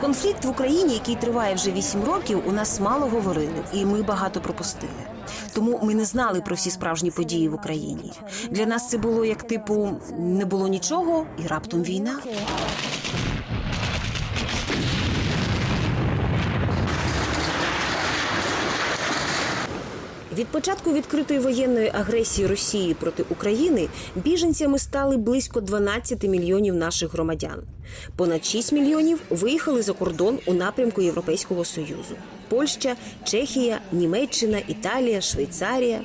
конфлікт в Україні, який триває вже 8 років, у нас мало говорили, і ми багато пропустили. Тому ми не знали про всі справжні події в Україні. Для нас це було як типу не було нічого, і раптом війна. Від початку відкритої воєнної агресії Росії проти України біженцями стали близько 12 мільйонів наших громадян. Понад 6 мільйонів виїхали за кордон у напрямку Європейського союзу: Польща, Чехія, Німеччина, Італія, Швейцарія.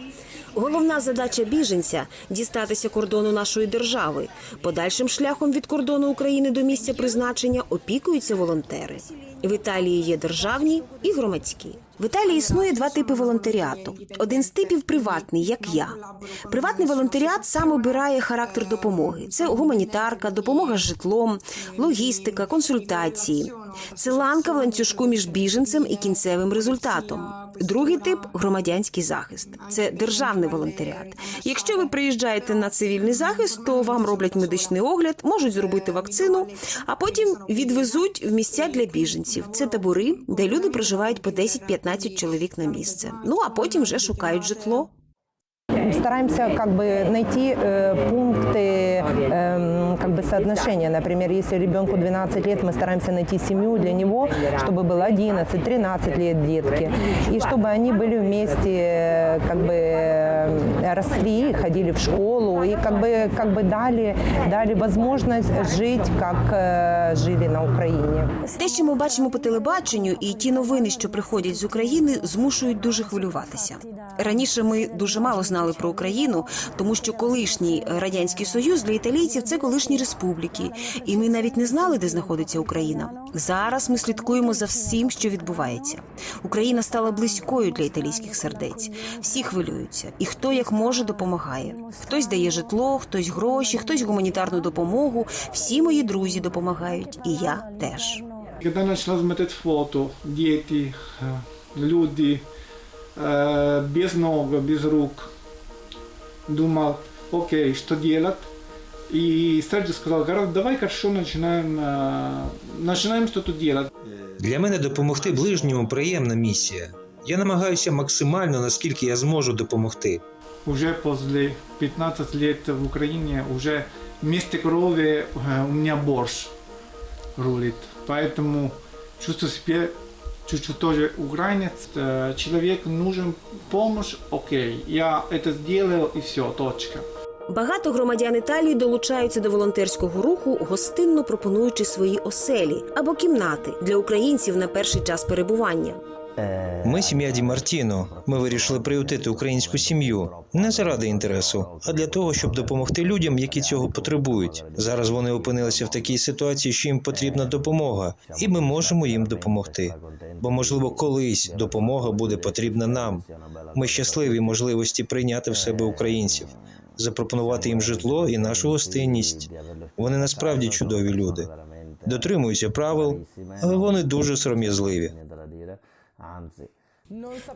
Головна задача біженця дістатися кордону нашої держави. Подальшим шляхом від кордону України до місця призначення опікуються волонтери. В Італії є державні і громадські. В Італії існує два типи волонтеріату. Один з типів приватний, як я. Приватний волонтеріат сам обирає характер допомоги. Це гуманітарка, допомога з житлом, логістика, консультації. Це ланка в ланцюжку між біженцем і кінцевим результатом. Другий тип громадянський захист. Це державний волонтеріат. Якщо ви приїжджаєте на цивільний захист, то вам роблять медичний огляд, можуть зробити вакцину, а потім відвезуть в місця для біженців. Це табори, де люди проживають по 10-15 чоловік на місце. Ну а потім вже шукають житло Стараемся как бы найти э, пункты эм, как бы соотношения. Например, если ребенку 12 лет, мы стараемся найти семью для него, чтобы было 11-13 лет детки. И чтобы они были вместе, э, как бы э, росли, ходили в школу и как бы, как бы дали, дали возможность жить, как э, жили на Украине. Те, що ми бачимо по телебаченню, і ті новини, що приходять з України, змушують дуже хвилюватися. Раніше ми дуже мало знали про Україну, тому що колишній радянський союз для італійців це колишні республіки, і ми навіть не знали, де знаходиться Україна. Зараз ми слідкуємо за всім, що відбувається. Україна стала близькою для італійських сердець. Всі хвилюються, і хто як може допомагає. Хтось дає житло, хтось гроші, хтось гуманітарну допомогу. Всі мої друзі допомагають, і я теж. Когда начала смотреть фото, дети, э, люди э, без ног, без рук, думал, окей, что делать? И Серджи сказал, Гарат, давай хорошо начинаем, э, начинаем что-то делать. Для мене допомогти ближньому приємна місія. Я намагаюся максимально, наскільки я зможу допомогти. Уже после 15 лет в Украине, уже вместе крови э, у меня борщ рулит. Поэтому чувствую себя чуть-чуть тоже украинец. Э, Человеку нужен помощь, окей, я это сделал и все, точка. Багато громадян Італії долучаються до волонтерського руху, гостинно пропонуючи свої оселі або кімнати для українців на перший час перебування. Ми сім'я Ді Мартіно. Ми вирішили приютити українську сім'ю не заради інтересу, а для того, щоб допомогти людям, які цього потребують. Зараз вони опинилися в такій ситуації, що їм потрібна допомога, і ми можемо їм допомогти. Бо, можливо, колись допомога буде потрібна нам. Ми щасливі можливості прийняти в себе українців, запропонувати їм житло і нашу гостинність. Вони насправді чудові люди. Дотримуються правил, але вони дуже сором'язливі.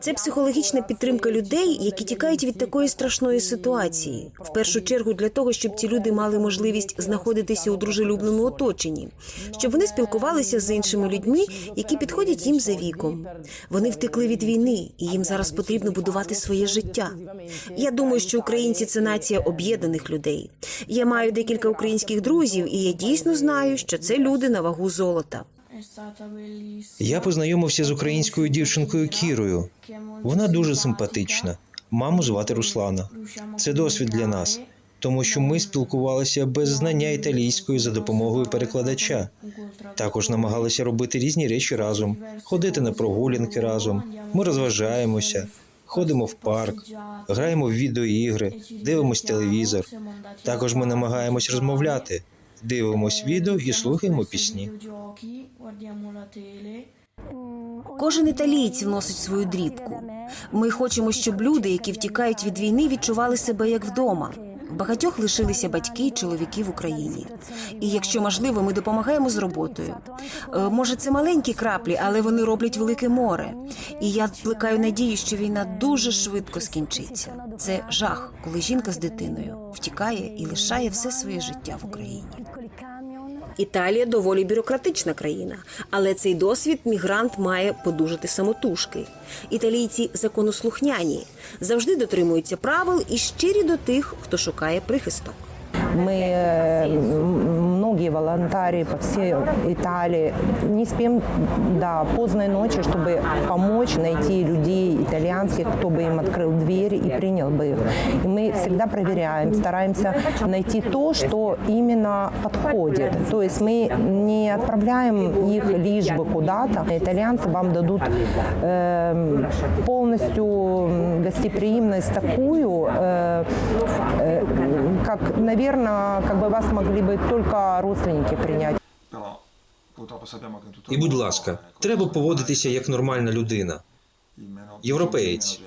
Це психологічна підтримка людей, які тікають від такої страшної ситуації. В першу чергу для того, щоб ці люди мали можливість знаходитися у дружелюбному оточенні, щоб вони спілкувалися з іншими людьми, які підходять їм за віком. Вони втекли від війни, і їм зараз потрібно будувати своє життя. Я думаю, що українці це нація об'єднаних людей. Я маю декілька українських друзів, і я дійсно знаю, що це люди на вагу золота. Я познайомився з українською дівчинкою Кірою. Вона дуже симпатична. Маму звати Руслана. Це досвід для нас, тому що ми спілкувалися без знання італійської за допомогою перекладача. Також намагалися робити різні речі разом, ходити на прогулянки разом. Ми розважаємося, ходимо в парк, граємо в відеоігри, дивимось телевізор. Також ми намагаємось розмовляти, дивимось відео і слухаємо пісні. Кожен італієць вносить свою дрібку. Ми хочемо, щоб люди, які втікають від війни, відчували себе як вдома. Багатьох лишилися батьки і чоловіки в Україні. І якщо можливо, ми допомагаємо з роботою. Е, Може, це маленькі краплі, але вони роблять велике море. І я плекаю надію, що війна дуже швидко скінчиться. Це жах, коли жінка з дитиною втікає і лишає все своє життя в Україні. Італія доволі бюрократична країна, але цей досвід мігрант має подужати самотужки. Італійці законослухняні, завжди дотримуються правил і щирі до тих, хто шукає прихисток. Мы э, м, многие волонтари по всей Италии не спим до поздной ночи, чтобы помочь найти людей итальянских, кто бы им открыл двери и принял бы их. И мы всегда проверяем, стараемся найти то, что именно подходит. То есть мы не отправляем их лишь бы куда-то. Итальянцы вам дадут эм, полностью м, гостеприимность такую, э, э, как, наверное, как бы вас могли бы только родственники принять. І, будь ласка, треба поводитися як нормальна людина. Європеєць.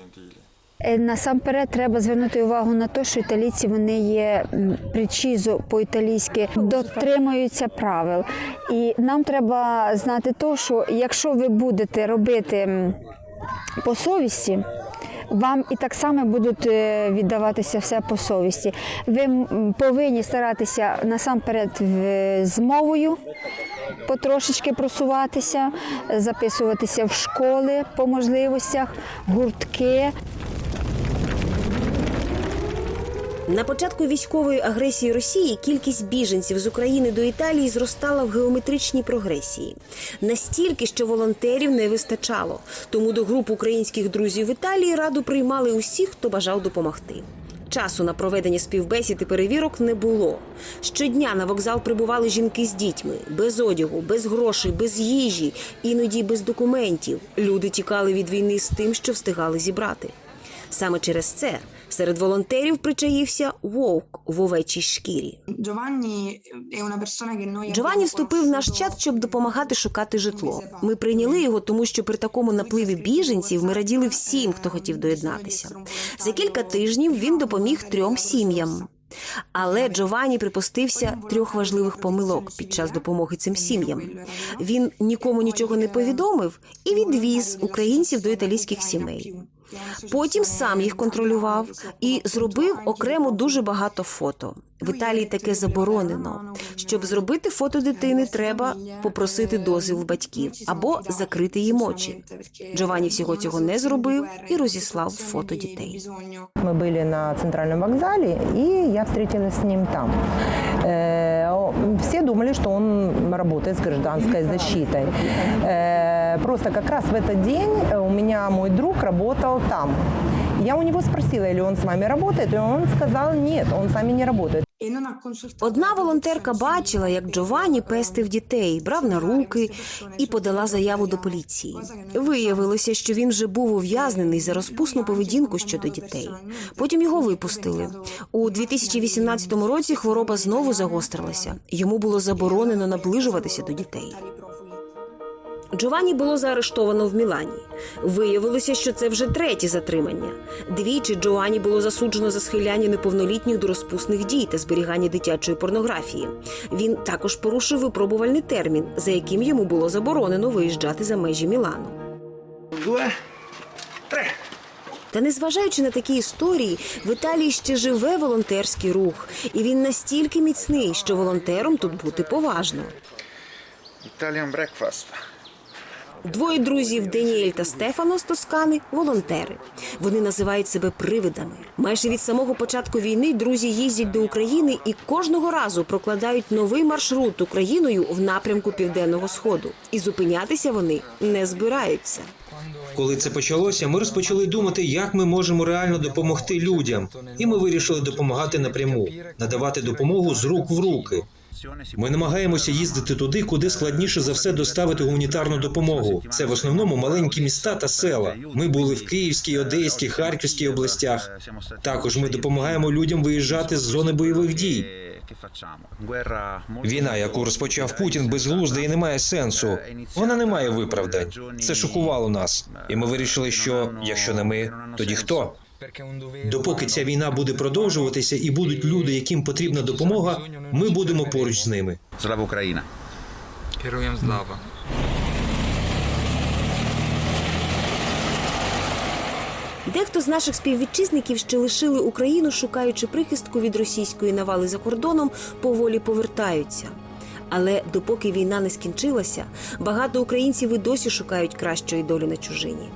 Е, Насамперед треба звернути увагу на те, що італійці вони є причізо по-італійськи дотримуються правил. І нам треба знати те, що якщо ви будете робити по совісті. Вам і так само будуть е, віддаватися все по совісті. Ви повинні старатися насамперед з мовою потрошечки просуватися, е, записуватися в школи по можливостях, гуртки. На початку військової агресії Росії кількість біженців з України до Італії зростала в геометричній прогресії. Настільки, що волонтерів не вистачало. Тому до груп українських друзів в Італії раду приймали усіх, хто бажав допомогти. Часу на проведення співбесід і перевірок не було. Щодня на вокзал прибували жінки з дітьми, без одягу, без грошей, без їжі, іноді без документів. Люди тікали від війни з тим, що встигали зібрати. Саме через це серед волонтерів причаївся вовк в овечій шкірі. Джованні вступив в наш чат, щоб допомагати шукати житло. Ми прийняли його, тому що при такому напливі біженців ми раділи всім, хто хотів доєднатися. За кілька тижнів він допоміг трьом сім'ям. Але Джованні припустився трьох важливих помилок під час допомоги цим сім'ям. Він нікому нічого не повідомив і відвіз українців до італійських сімей. Потім сам їх контролював і зробив окремо дуже багато фото. В Італії таке заборонено. Щоб зробити фото дитини, треба попросити дозвіл в батьків або закрити їм очі. Джованні всього цього не зробив і розіслав фото дітей. Мы были на центральном вокзале, и я встретилась с ним там. Э, о- Все думали, что он работает с гражданской защитой. Э, Просто как раз в этот день э, у меня мой друг работал там. Я у него спросила, или он с вами работает, и он сказал, нет, он с нами не работает. e non ha consultato Одна волонтерка бачила, як Джованні пестив дітей, брав на руки і подала заяву до поліції. Виявилося, що він вже був ув'язнений за розпусну поведінку щодо дітей. Потім його випустили. У 2018 році хвороба знову загострилася. Йому було заборонено наближуватися до дітей. Джованні було заарештовано в Мілані. Виявилося, що це вже третє затримання. Двічі Джованні було засуджено за схиляння неповнолітніх до розпусних дій та зберігання дитячої порнографії. Він також порушив випробувальний термін, за яким йому було заборонено виїжджати за межі Мілану. Та незважаючи на такі історії, в Італії ще живе волонтерський рух, і він настільки міцний, що волонтером тут бути поважно. Italian breakfast. Двоє друзів Деніель та Стефано з Тоскани волонтери. Вони називають себе привидами. Майже від самого початку війни друзі їздять до України і кожного разу прокладають новий маршрут Україною в напрямку південного сходу. І зупинятися вони не збираються. Коли це почалося, ми розпочали думати, як ми можемо реально допомогти людям, і ми вирішили допомагати напряму, надавати допомогу з рук в руки. Ми намагаємося їздити туди, куди складніше за все доставити гуманітарну допомогу. Це в основному маленькі міста та села. Ми були в Київській, Одеській, Харківській областях. Також ми допомагаємо людям виїжджати з зони бойових дій. Війна, яку розпочав Путін, безглузда і не має сенсу. Вона не має виправдань. Це шокувало нас, і ми вирішили, що якщо не ми, тоді хто? Допоки ця війна буде продовжуватися і будуть люди, яким потрібна допомога, ми будемо поруч з ними. Slava Ukraina. Героям слава. Дехто з наших співвітчизників, що лишили Україну, шукаючи прихистку від російської навали за кордоном, поволі повертаються. Але допоки війна не скінчилася, багато українців і досі шукають кращої долі на чужині.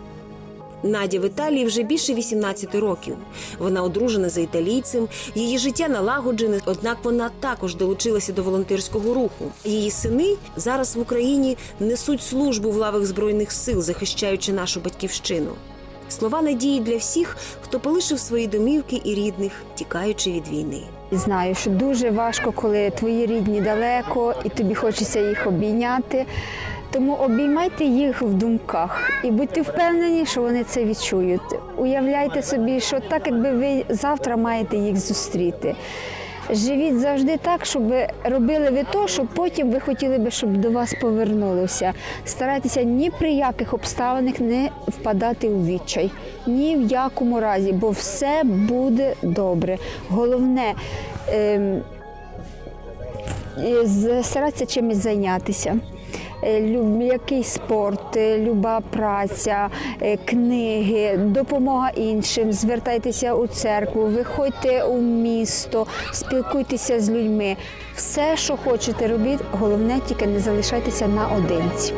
Надя в Італії вже більше 18 років. Вона одружена за італійцем, її життя налагоджене, однак вона також долучилася до волонтерського руху. Її сини зараз в Україні несуть службу в лавах збройних сил, захищаючи нашу батьківщину. Слова надії для всіх, хто полишив свої домівки і рідних, тікаючи від війни. Знаю, що дуже важко, коли твої рідні далеко і тобі хочеться їх обійняти. Тому обіймайте їх в думках і будьте впевнені, що вони це відчують. Уявляйте собі, що так, якби ви завтра маєте їх зустріти. Живіть завжди так, щоб робили ви то, що потім ви хотіли би, щоб до вас повернулося. Старайтеся ні при яких обставинах не впадати у відчай, ні в якому разі, бо все буде добре. Головне. Ем, з- старатися чимось зайнятися. Е, Який спорт, е, люба праця, е, книги, допомога іншим, звертайтеся у церкву, виходьте у місто, спілкуйтеся з людьми. Все, що хочете робіть, головне тільки не залишайтеся наодинці.